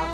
ก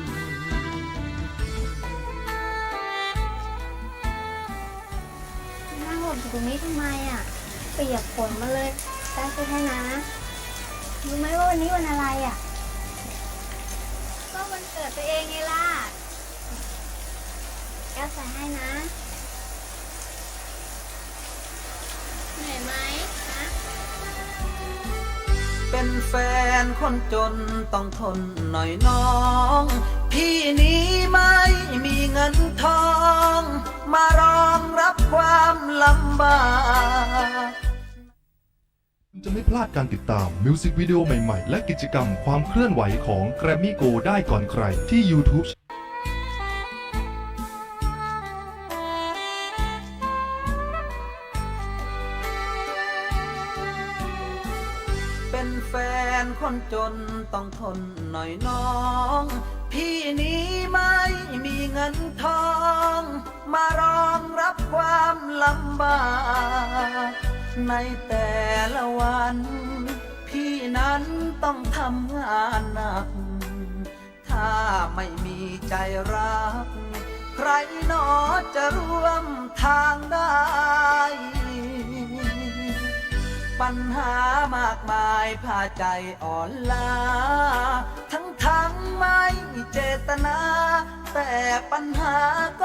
นั่งหลบอยู่ตรงนี้ทำไมอะเปียกฝนมาเลยได้ใช่ไหมนะรู้ไหมว่าวันนี้วันอะไรอะ ก็วันเกิดตัวเองไงล่ะแก้วใส่ให้นะ เหนื่อยไหมฮะเป็นแฟนคนจนต้องทนหน่อยน้อง พี่นี้ไม่มีเงินทอง มารอ บากคุณจะไม่พลาดการติดตามมิวสิกวิดีโอใหม่ ๆ และกิจกรรมความเคลื่อนไหวของ Grammy Go ได้ก่อนใครที่ YouTube เป็นแฟนคนจนต้องทนหน่อยน้อง พี่นี้ไม่มีเงินทอง มารองรับความลำบาก ในแต่ละวัน พี่นั้นต้องทำงานหนัก ถ้าไม่มีใจรัก ใครหนอจะร่วมทางได้ ปัญหามากมายพาใจอ่อนล้า ทั้งทั้งไม่เจตนา แต่ปัญหาก็